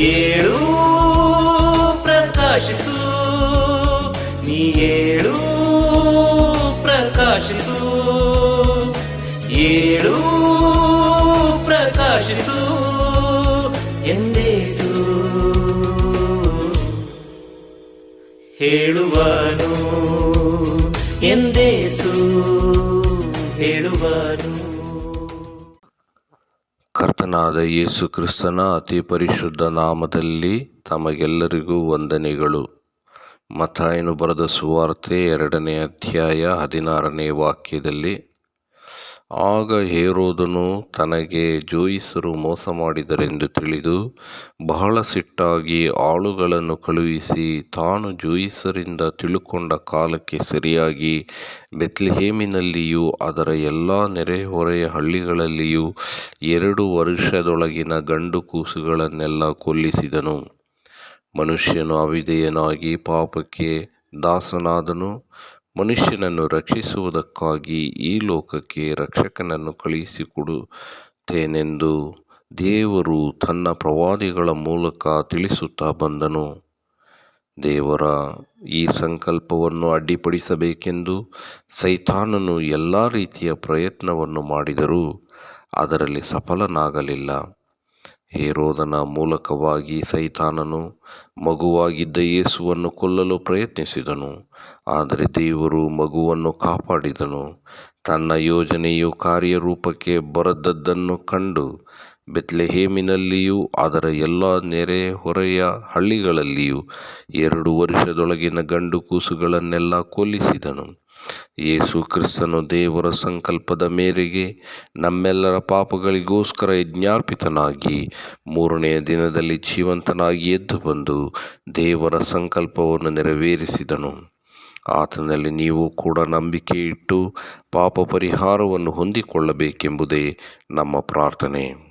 ಏಳು ಪ್ರಕಾಶಿಸು. ನೀ ಏಳು ಪ್ರಕಾಶಿಸು. ಏಳು ಪ್ರಕಾಶಿಸು. ಎಂದೇಸು ಹೇಳುವನು ಎಂದೇಸು ಹೇಳುವನು ಕರ್ತನಾದ ಯೇಸು ಕ್ರಿಸ್ತನ ಅತಿ ಪರಿಶುದ್ಧ ನಾಮದಲ್ಲಿ ತಮಗೆಲ್ಲರಿಗೂ ವಂದನೆಗಳು. ಮತಾಯನು ಬರೆದ ಸುವಾರ್ತೆ ಎರಡನೇ ಅಧ್ಯಾಯ ಹದಿನಾರನೇ ವಾಕ್ಯದಲ್ಲಿ ಆಗ ಹೇರೋದನು ತನಗೆ ಜೋಯಿಸರು ಮೋಸ ಮಾಡಿದರೆಂದು ತಿಳಿದು ಬಹಳ ಸಿಟ್ಟಾಗಿ ಆಳುಗಳನ್ನು ಕಳುಹಿಸಿ ತಾನು ಜೋಯಿಸರಿಂದ ತಿಳುಕೊಂಡ ಕಾಲಕ್ಕೆ ಸರಿಯಾಗಿ ಬೆತ್ಲೆಹೇಮಿನಲ್ಲಿಯೂ ಅದರ ಎಲ್ಲ ನೆರೆಹೊರೆಯ ಹಳ್ಳಿಗಳಲ್ಲಿಯೂ ಎರಡು ವರ್ಷದೊಳಗಿನ ಗಂಡು ಕೂಸುಗಳನ್ನೆಲ್ಲ ಕೊಲ್ಲಿಸಿದನು. ಮನುಷ್ಯನು ಅವಿಧೇಯನಾಗಿ ಪಾಪಕ್ಕೆ ದಾಸನಾದನು. ಮನುಷ್ಯನನ್ನು ರಕ್ಷಿಸುವುದಕ್ಕಾಗಿ ಈ ಲೋಕಕ್ಕೆ ರಕ್ಷಕನನ್ನು ಕಳುಹಿಸಿಕೊಡುತ್ತೇನೆಂದು ದೇವರು ತನ್ನ ಪ್ರವಾದಿಗಳ ಮೂಲಕ ತಿಳಿಸುತ್ತಾ ಬಂದನು. ದೇವರ ಈ ಸಂಕಲ್ಪವನ್ನು ಅಡ್ಡಿಪಡಿಸಬೇಕೆಂದು ಸೈತಾನನು ಎಲ್ಲ ರೀತಿಯ ಪ್ರಯತ್ನವನ್ನು ಮಾಡಿದರೂ ಅದರಲ್ಲಿ ಸಫಲನಾಗಲಿಲ್ಲ. ಹೇರೋದನ ಮೂಲಕವಾಗಿ ಸೈತಾನನು ಮಗುವಾಗಿದ್ದ ಯೇಸುವನ್ನು ಕೊಲ್ಲಲು ಪ್ರಯತ್ನಿಸಿದನು. ಆದರೆ ದೇವರು ಮಗುವನ್ನು ಕಾಪಾಡಿದನು. ತನ್ನ ಯೋಜನೆಯು ಕಾರ್ಯರೂಪಕ್ಕೆ ಬರದದ್ದನ್ನು ಕಂಡು ಬೆತ್ಲೆಹೇಮಿನಲ್ಲಿಯೂ ಅದರ ಎಲ್ಲ ನೆರೆಹೊರೆಯ ಹಳ್ಳಿಗಳಲ್ಲಿಯೂ ಎರಡು ವರ್ಷದೊಳಗಿನ ಗಂಡು ಕೂಸುಗಳನ್ನೆಲ್ಲ ಕೊಲ್ಲಿಸಿದನು. ಯೇಸು ಕ್ರಿಸ್ತನು ದೇವರ ಸಂಕಲ್ಪದ ಮೇರೆಗೆ ನಮ್ಮೆಲ್ಲರ ಪಾಪಗಳಿಗೋಸ್ಕರ ಯಜ್ಞಾರ್ಪಿತನಾಗಿ ಮೂರನೆಯ ದಿನದಲ್ಲಿ ಜೀವಂತನಾಗಿ ಎದ್ದು ಬಂದು ದೇವರ ಸಂಕಲ್ಪವನ್ನು ನೆರವೇರಿಸಿದನು. ಆತನಲ್ಲಿ ನೀವು ಕೂಡ ನಂಬಿಕೆ ಇಟ್ಟು ಪಾಪ ಪರಿಹಾರವನ್ನು ಹೊಂದಿಕೊಳ್ಳಬೇಕೆಂಬುದೇ ನಮ್ಮ ಪ್ರಾರ್ಥನೆ.